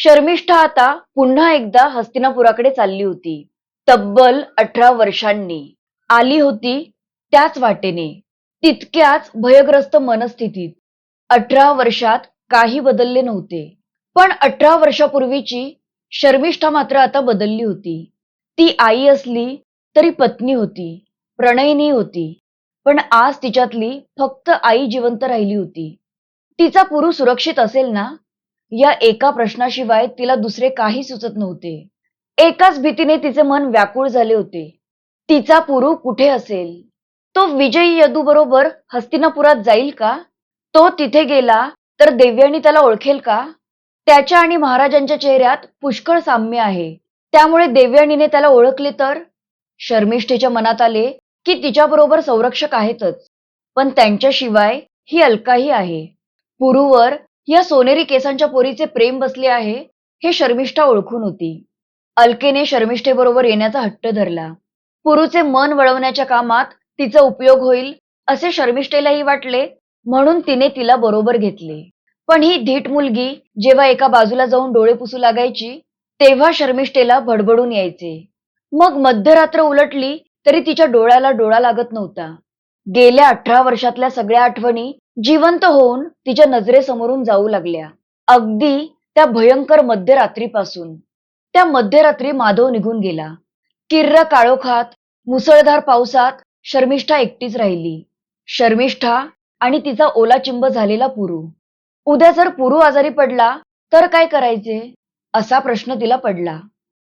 शर्मिष्ठा आता पुन्हा एकदा हस्तिनापुराकडे चालली होती. तब्बल अठरा वर्षांनी आली होती त्याच वाटेने. तितक्याच भयग्रस्त मनस्थितीत अठरा वर्षात काही बदलले नव्हते. पण अठरा वर्षापूर्वीची शर्मिष्ठा मात्र आता बदलली होती. ती आई असली तरी पत्नी होती प्रणयिनी होती. पण आज तिच्यातली फक्त आई जिवंत राहिली होती. तिचा पुरु सुरक्षित असेल ना? या एका प्रश्नाशिवाय तिला दुसरे काही सुचत नव्हते. एकाच भीतीने तिचे मन व्याकुळ झाले होते. तिचा पुरू कुठे असेल? तो विजयी यदू बरोबर हस्तिनापुरात जाईल का? तो तिथे गेला तर देव्यानी त्याला ओळखेल का? त्याच्या आणि महाराजांच्या चेहऱ्यात पुष्कळ साम्य आहे. त्यामुळे देव्यानीने त्याला ओळखले तर? शर्मिष्ठेच्या मनात आले की तिच्याबरोबर संरक्षक आहेतच. पण त्यांच्याशिवाय ही अलकाही आहे. पुरूवर या सोनेरी केसांच्या पोरीचे प्रेम बसले आहे हे शर्मिष्ठा ओळखून होती. अलकेने शर्मिष्ठेबरोबर येण्याचा हट्ट धरला. पुरूचे मन वळवण्याच्या कामात तिचा उपयोग होईल असे शर्मिष्ठेलाही वाटले म्हणून तिने तिला बरोबर घेतले. पण ही धीट मुलगी जेव्हा एका बाजूला जाऊन डोळे पुसू लागायची तेव्हा शर्मिष्ठेला भडबडून यायचे. मग मध्यरात्र उलटली तरी तिच्या डोळ्याला डोळा लागत नव्हता. गेल्या अठरा वर्षातल्या सगळ्या आठवणी जिवंत होऊन तिच्या नजरेसमोरून जाऊ लागल्या. अगदी त्या भयंकर मध्यरात्रीपासून. त्या मध्यरात्री माधव निघून गेला. किर्र काळोखात मुसळधार पावसात शर्मिष्ठा एकटीच राहिली. शर्मिष्ठा आणि तिचा ओलाचिंब झालेला पुरू. उद्या जर पुरू आजारी पडला तर काय करायचे? असा प्रश्न तिला पडला.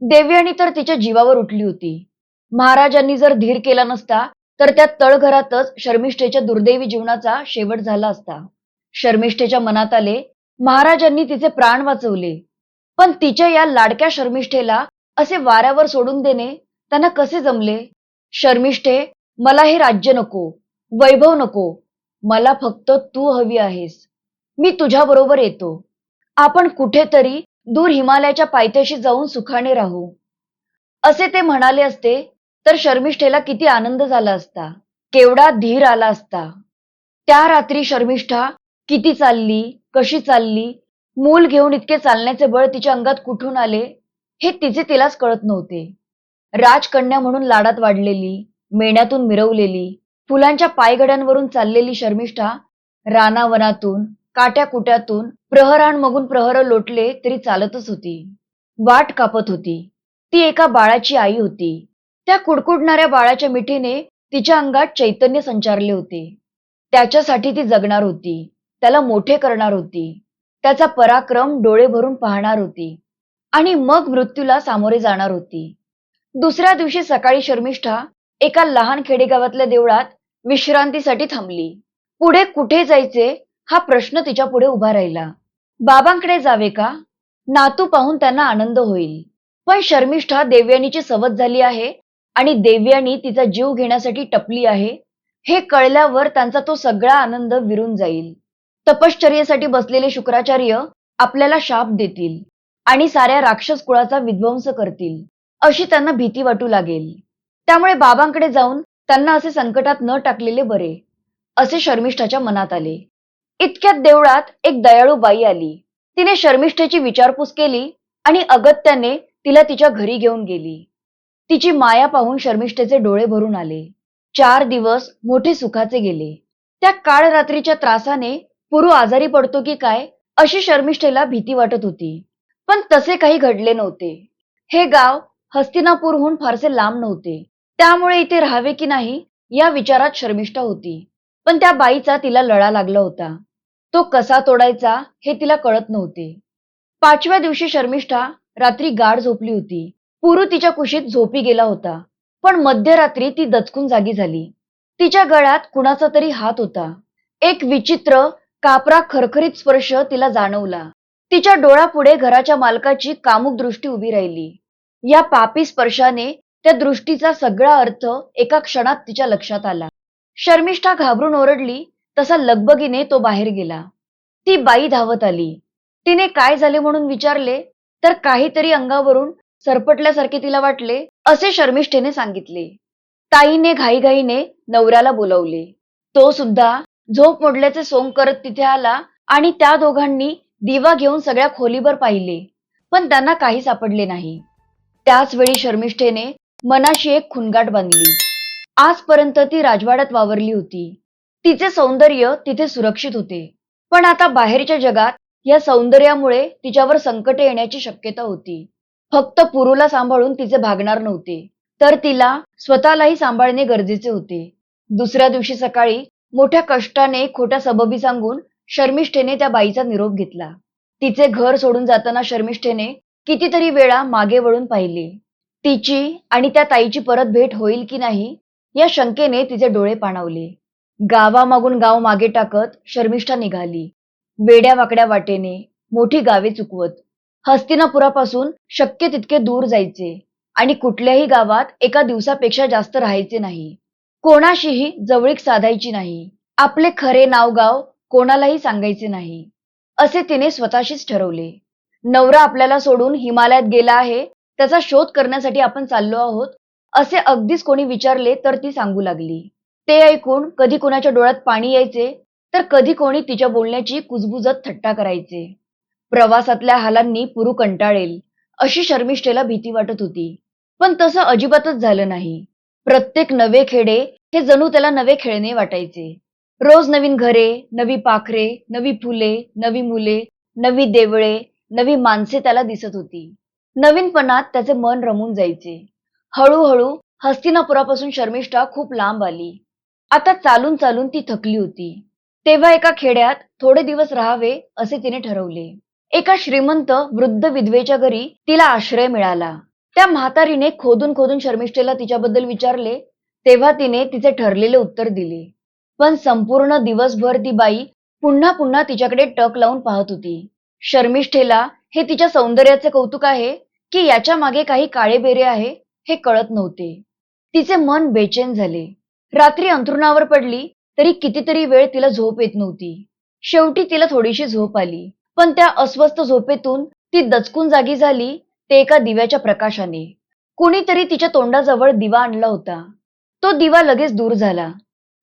देवयानी तर तिच्या जीवावर उठली होती. महाराजांनी जर धीर केला नसता तर त्या तळघरातच शर्मिष्ठेच्या दुर्दैवी जीवनाचा शेवट झाला असता. शर्मिष्ठेच्या मनात आले महाराजांनी तिचे प्राण वाचवले. पण तिच्या या लाडक्या शर्मिष्ठेला असे वाऱ्यावर सोडून देणे त्यांना कसे जमले? शर्मिष्ठे मला हे राज्य नको वैभव नको मला फक्त तू हवी आहेस. मी तुझ्या बरोबर येतो. आपण कुठेतरी दूर हिमालयाच्या पायथ्याशी जाऊन सुखाने राहू. असे ते म्हणाले असते तर शर्मिष्ठेला किती आनंद झाला असता. केवढा धीर आला असता. त्या रात्री शर्मिष्ठा किती चालली कशी चालली मूल घेऊन इतके चालण्याचे बळ तिच्या अंगात कुठून आले हे तिचे तिलाच कळत नव्हते. राजकन्या म्हणून लाडात वाढलेली मेण्यातून मिरवलेली फुलांच्या पायगड्यांवरून चाललेली शर्मिष्ठा रानावनातून काट्याकुट्यातून प्रहरांमगून प्रहर लोटले तरी चालतच होती. वाट कापत होती. ती एका बाळाची आई होती. त्या कुडकुडणाऱ्या बाळाच्या मिठीने तिच्या अंगात चैतन्य संचारले होते. त्याच्यासाठी ती जगणार होती. त्याला मोठे करणार होती. त्याचा पराक्रम डोळे भरून पाहणार होती. आणि मग मृत्यूला सामोरे जाणार होती. दुसऱ्या दिवशी सकाळी शर्मिष्ठा एका लहान खेडेगावातल्या देवळात विश्रांतीसाठी थांबली. पुढे कुठे जायचे हा प्रश्न तिच्या पुढे उभा राहिला. बाबांकडे जावे का? नातू पाहून त्यांना आनंद होईल. पण शर्मिष्ठा देवयानीची सवत झाली आहे आणि देव्यानी तिचा जीव घेण्यासाठी टपली आहे हे कळल्यावर त्यांचा तो सगळा आनंद विरून जाईल. तपश्चर्येसाठी बसलेले शुक्राचार्य आपल्याला शाप देतील आणि साऱ्या राक्षस कुळाचा विध्वंस करतील अशी त्यांना भीती वाटू लागेल. त्यामुळे बाबांकडे जाऊन त्यांना असे संकटात न टाकलेले बरे असे शर्मिष्ठाच्या मनात आले. इतक्यात देवळात एक दयाळू बाई आली. तिने शर्मिष्ठेची विचारपूस केली आणि अगत्याने तिला तिच्या घरी घेऊन गेली. तिची माया पाहून शर्मिष्ठेचे डोळे भरून आले. चार दिवस मोठे सुखाचे गेले. त्या काळ रात्रीच्या त्रासाने पुरू आजारी पडतो की काय अशी शर्मिष्ठेला भीती वाटत होती. पण तसे काही घडले नव्हते. हे गाव हस्तिनापूरहून फारसे लांब नव्हते. त्यामुळे इथे राहावे की नाही या विचारात शर्मिष्ठा होती. पण त्या बाईचा तिला लळा लागला होता. तो कसा तोडायचा हे तिला कळत नव्हते. पाचव्या दिवशी शर्मिष्ठा रात्री गाढ झोपली होती. पुरू तिच्या कुशीत झोपी गेला होता पण मध्यरात्री ती दचकून जागी झाली. तिच्या गळ्यात कुणाचा तरी हात होता. एक विचित्र कापरा खरखरीत स्पर्श तिला जाणवला. तिच्या डोळ्यापुढे घराच्या मालकाची कामुक दृष्टी उभी राहिली. या पापी स्पर्शाने त्या दृष्टीचा सगळा अर्थ एका क्षणात तिच्या लक्षात आला. शर्मिष्ठा घाबरून ओरडली तसा लगबगीने तो बाहेर गेला. ती बाई धावत आली. तिने काय झाले म्हणून विचारले तर काहीतरी अंगावरून सरपटल्यासारखे तिला वाटले असे शर्मिष्ठेने सांगितले. ताईने घाईघाईने नवऱ्याला बोलवले. तो सुद्धा झोप मोडल्याचे सोंग करत तिथे आला आणि त्या दोघांनी दिवा घेऊन सगळ्या खोलीवर पाहिले पण त्यांना काही सापडले नाही. त्याच वेळी शर्मिष्ठेने मनाशी एक खुणगाट बांधली. आजपर्यंत ती राजवाड्यात वावरली होती. तिचे सौंदर्य तिथे सुरक्षित होते. पण आता बाहेरच्या जगात या सौंदर्यामुळे तिच्यावर संकटे येण्याची शक्यता होती. फक्त पुरूला सांभाळून तिचे भागणार नव्हते. तर तिला स्वतःलाही सांभाळणे गरजेचे होते. दुसऱ्या दिवशी सकाळी मोठ्या कष्टाने खोट्या सबबी सांगून शर्मिष्ठेने त्या बाईचा निरोप घेतला. तिचे घर सोडून जाताना शर्मिष्ठेने कितीतरी वेळा मागे वळून पाहिले. तिची आणि त्या ताईची परत भेट होईल की नाही या शंकेने तिचे डोळे पाणावले. गावामागून गाव मागे टाकत शर्मिष्ठा निघाली. वेड्या वाकड्या वाटेने मोठी गावे चुकवत. हस्तिनापुरापासून शक्य तितके दूर जायचे आणि कुठल्याही गावात एका दिवसापेक्षा जास्त राहायचे नाही. कोणाशीही जवळीक साधायची नाही. आपले खरे नाव गाव कोणालाही सांगायचे नाही. असे तिने स्वतःशीच ठरवले. नवरा आपल्याला सोडून हिमालयात गेला आहे त्याचा शोध करण्यासाठी आपण चाललो आहोत असे अगदीच कोणी विचारले तर ती सांगू लागली. ते ऐकून कधी कोणाच्या डोळ्यात पाणी यायचे तर कधी कोणी तिच्या बोलण्याची कुजबुजत थट्टा करायचे. प्रवासातल्या हालांनी पुरू कंटाळेल अशी शर्मिष्ठेला भीती वाटत होती. पण तसं अजिबातच झालं नाही. प्रत्येक नवे खेडे हे जणू त्याला नवे खेळणे वाटायचे. रोज नवीन घरे नवी पाखरे नवी फुले नवी मुले नवी देवळे नवी माणसे त्याला दिसत होती. नवीनपणात त्याचे मन रमून जायचे. हळूहळू हस्तिनापुरापासून शर्मिष्ठा खूप लांब आली. आता चालून चालून ती थकली होती. तेव्हा एका खेड्यात थोडे दिवस राहावे असे तिने ठरवले. एका श्रीमंत वृद्ध विधवेच्या घरी तिला आश्रय मिळाला. त्या म्हातारीने खोदून खोदून शर्मिष्ठेला तिच्याबद्दल विचारले. तेव्हा तिने तिचे ठरलेले उत्तर दिले. पण संपूर्ण दिवसभर ती बाई पुन्हा पुन्हा तिच्याकडे टक लावून पाहत होती. शर्मिष्ठेला हे तिच्या सौंदर्याचे कौतुक आहे की याच्या मागे काही काळे बेरे आहे हे कळत नव्हते. तिचे मन बेचैन झाले. रात्री अंथरुणावर पडली तरी कितीतरी वेळ तिला झोप येत नव्हती. शेवटी तिला थोडीशी झोप आली. पण त्या अस्वस्थ झोपेतून ती दचकून जागी झाली ते एका दिव्याच्या प्रकाशाने. कुणीतरी तिच्या तोंडाजवळ दिवा आणला होता. तो दिवा लगेच दूर झाला.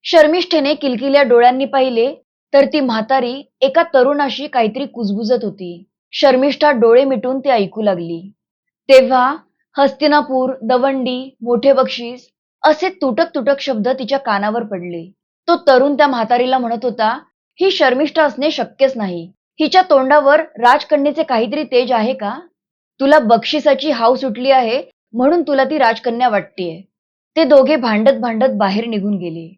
शर्मिष्ठेने किलकिल्या डोळ्यांनी पाहिले तर ती म्हातारी एका तरुणाशी काहीतरी कुजबुजत होती. शर्मिष्ठा डोळे मिटून ती ऐकू लागली. तेव्हा हस्तिनापूर दवंडी मोठे बक्षीस असे तुटक तुटक शब्द तिच्या कानावर पडले. तो तरुण त्या म्हातारीला म्हणत होता ही शर्मिष्ठा असणे शक्यच नाही. हिच्या तोंडावर राजकन्येचे काहीतरी तेज आहे का? तुला बक्षिसाची हाव सुटली आहे म्हणून तुला ती राजकन्या वाटतेय. ते दोघे भांडत भांडत बाहेर निघून गेले.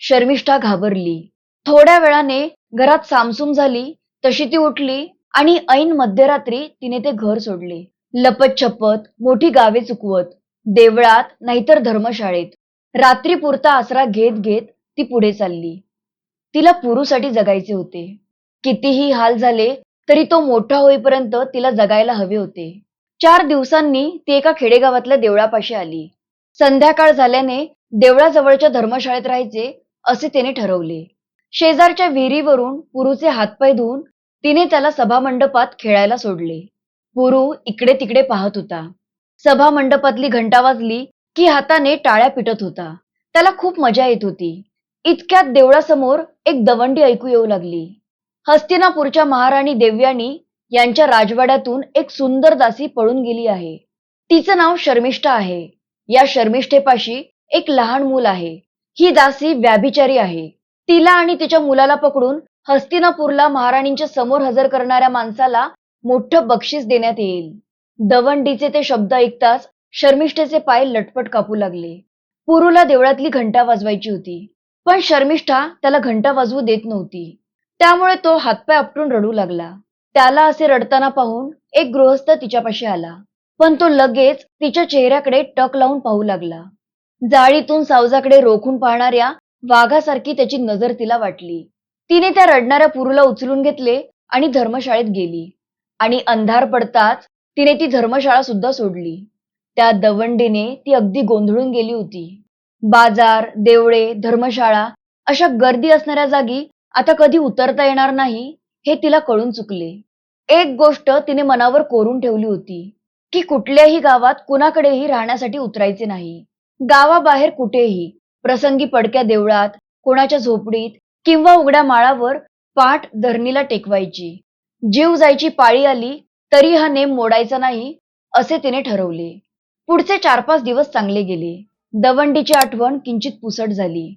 शर्मिष्ठा घाबरली. थोड्या वेळाने घरात सामसूम झाली तशी ती उठली आणि ऐन मध्यरात्री तिने ते घर सोडले. लपत छपत मोठी गावे चुकवत देवळात नाहीतर धर्मशाळेत. रात्री पुरता आसरा घेत घेत ती पुढे चालली. तिला पुरूसाठी जगायचे होते. कितीही हाल झाले तरी तो मोठा होईपर्यंत तिला जगायला हवे होते. चार दिवसांनी ती एका खेडेगावातल्या देवळापाशी आली. संध्याकाळ झाल्याने देवळाजवळच्या धर्मशाळेत राहायचे असे तिने ठरवले. शेजारच्या विहिरीवरून पुरूचे हातपाय धुवून तिने त्याला सभामंडपात खेळायला सोडले. पुरू इकडे तिकडे पाहत होता. सभा मंडपातली घंटा वाजली की हाताने टाळ्या पिटत होता. त्याला खूप मजा येत होती. इतक्यात देवळासमोर एक दवंडी ऐकू येऊ लागली. हस्तिनापूरच्या महाराणी देव्यानी यांच्या राजवाड्यातून एक सुंदर दासी पळून गेली आहे. तिचं नाव शर्मिष्ठा आहे. या शर्मिष्ठेपाशी एक लहान मूल आहे. ही दासी व्याभिचारी आहे. तिला आणि तिच्या मुलाला पकडून हस्तिनापूरला महाराणींच्या समोर हजर करणाऱ्या माणसाला मोठं बक्षीस देण्यात येईल. दवंडीचे ते शब्द ऐकताच शर्मिष्ठेचे पाय लटपट कापू लागले. पुरूला देवळातली घंटा वाजवायची होती. पण शर्मिष्ठा त्याला घंटा वाजवू देत नव्हती. त्यामुळे तो हातपाय आपटून रडू लागला. त्याला असे रडताना पाहून एक गृहस्थ तिच्यापाशी आला. पण तो लगेच तिच्या चेहऱ्याकडे टक लावून पाहू लागला. जाळीतून सावजाकडे रोखून पाहणाऱ्या वाघासारखी त्याची नजर तिला वाटली. तिने त्या रडणाऱ्या पुरूला उचलून घेतले आणि धर्मशाळेत गेली. आणि अंधार पडताच तिने ती धर्मशाळा सुद्धा सोडली. त्या दवंडीने ती अगदी गोंधळून गेली होती. बाजार देवळे धर्मशाळा अशा गर्दी असणाऱ्या जागी आता कधी उतरता येणार नाही हे तिला कळून चुकले. एक गोष्ट तिने मनावर कोरून ठेवली होती की कुठल्याही गावात कुणाकडेही राहण्यासाठी उतरायचे नाही. गावाबाहेर कुठेही प्रसंगी पडक्या देवळात कोणाच्या झोपडीत किंवा उघड्या माळावर पाठ धरणीला टेकवायची. जीव जायची पाळी आली तरी हा नेम मोडायचा नाही असे तिने ठरवले. पुढचे चार पाच दिवस चांगले गेले. दवंडीची आठवण किंचित पुसट झाली.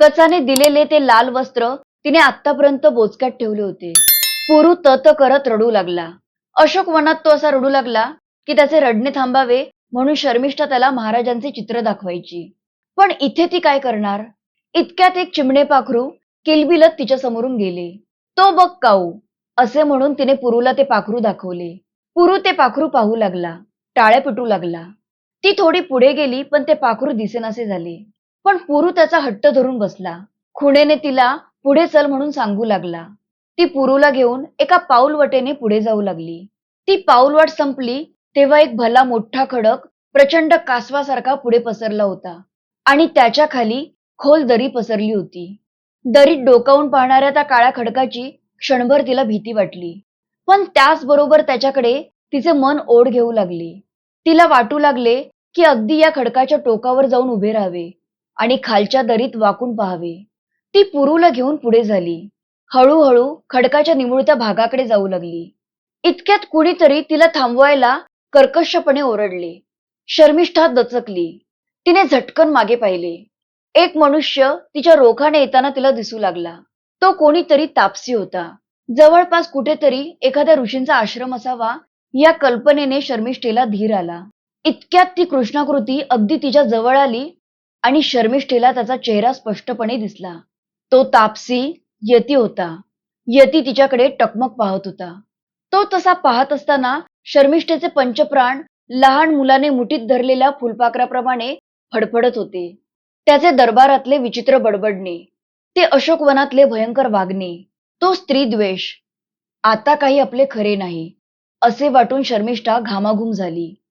कचाने दिलेले ते लाल वस्त्र तिने आतापर्यंत बोचक्यात ठेवले होते. पुरू तत करत रडू लागला. अशोक वनात तो असा रडू लागला की त्याचे रडणे थांबावे म्हणून शर्मिष्ठा त्याला महाराजांचे चित्र दाखवायची. पण इथे ती काय करणार? इतक्यात एक चिमणे पाखरू किलबिलत तिच्या समोरून गेले. तो बघ काऊ असे म्हणून तिने पुरूला ते पाखरू दाखवले. पुरू ते पाखरू पाहू लागला टाळे पिटू लागला. ती थोडी पुढे गेली पण ते पाखरू दिसेनासे झाले. पण पुरू त्याचा हट्ट धरून बसला. खुणेने तिला पुढे चल म्हणून सांगू लागला. ती पुरूला घेऊन एका पाऊलवटेने पुढे जाऊ लागली. ती पाऊलवाट संपली तेव्हा एक भला मोठा खडक प्रचंड कासवासारखा पुढे पसरला होता आणि त्याच्याखाली खोल दरी पसरली होती. दरीत डोकावून पाहणाऱ्या त्या काळ्या खडकाची क्षणभर तिला भीती वाटली. पण त्याचबरोबर त्याच्याकडे तिचे मन ओढ घेऊ लागले. तिला वाटू लागले की अगदी या खडकाच्या टोकावर जाऊन उभे राहावे आणि खालच्या दरीत वाकून पाहावे. ती पुरूला घेऊन पुढे झाली. हळूहळू खडकाच्या निमुळत्या भागाकडे जाऊ लागली. इतक्यात कुणीतरी तिला थांबवायला कर्कशपणे ओरडले. शर्मिष्ठा दचकली. तिने झटकन मागे पाहिले. एक मनुष्य तिच्या रोखाने येताना तिला दिसू लागला. तो कोणीतरी तापसी होता. जवळपास कुठेतरी एखाद्या ऋषींचा आश्रम असावा या कल्पनेने शर्मिष्ठेला धीर आला. इतक्यात ती कृष्णाकृती अगदी तिच्या जवळ आली आणि शर्मिष्ठेला त्याचा चेहरा स्पष्टपणे दिसला. तो तापसी यती होता. यती तिच्याकडे टकमक पाहत होता. तो तसा पाहत असताना शर्मिष्ठेचे पंचप्राण लहान मुलाने मुठीत धरलेल्या फुलपाखराप्रमाणे फडफडत होते. त्याचे दरबारातले विचित्र बडबडणे ते अशोकवनातले भयंकर वागणे तो स्त्रीद्वेष आता काही आपले खरे नाही असे वाटून शर्मिष्ठा घामाघूम झाली.